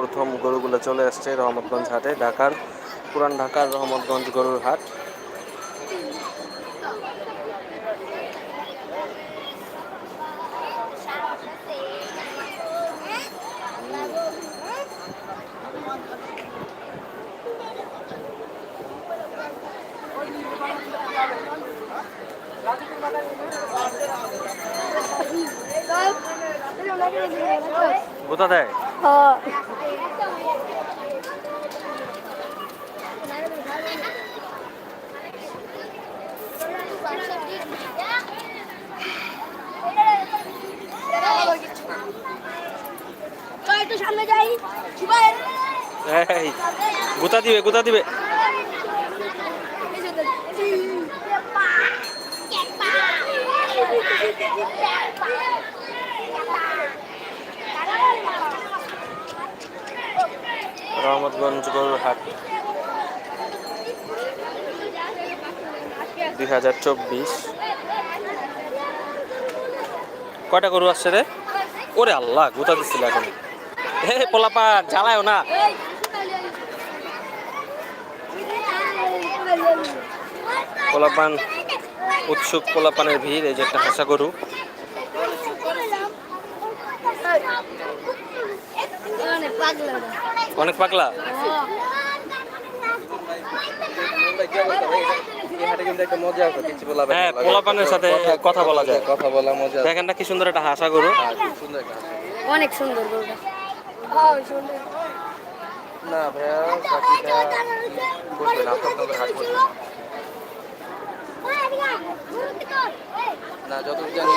প্রথম গরুগুলো চলে আসছে রহমতগঞ্জ হাটে ঢাকার পুরান ঢাকার রহমতগঞ্জ গরুর হাট। কোথা দেয় একটু সামনে যাই সবাই এই গুতা দিবে গুতা দিবে। রহমতগঞ্জ গরুর হাট। দুই হাজার চব্বিশ। কয়টা গরু আসছে রে? ওরে আল্লাহ গুতা দিচ্ছিল এখন। হে পোলাপা জ্বালায়ও না। পোলাপান উৎসুক পোলাপানের ভিড় এই যে একটা হাসা গরু। অনেক পাগলা। হ্যাঁ পোলাপানের সাথে কথা বলা যায়। কথা বলা মজা দেখেন না কি সুন্দর একটা হাসা গরু। হ্যাঁ, হাসি। অনেক সুন্দর গরুটা। না ভাইয়া বাকিটা বসবেন আপনার হাট বসবেন না যতটুকু জানি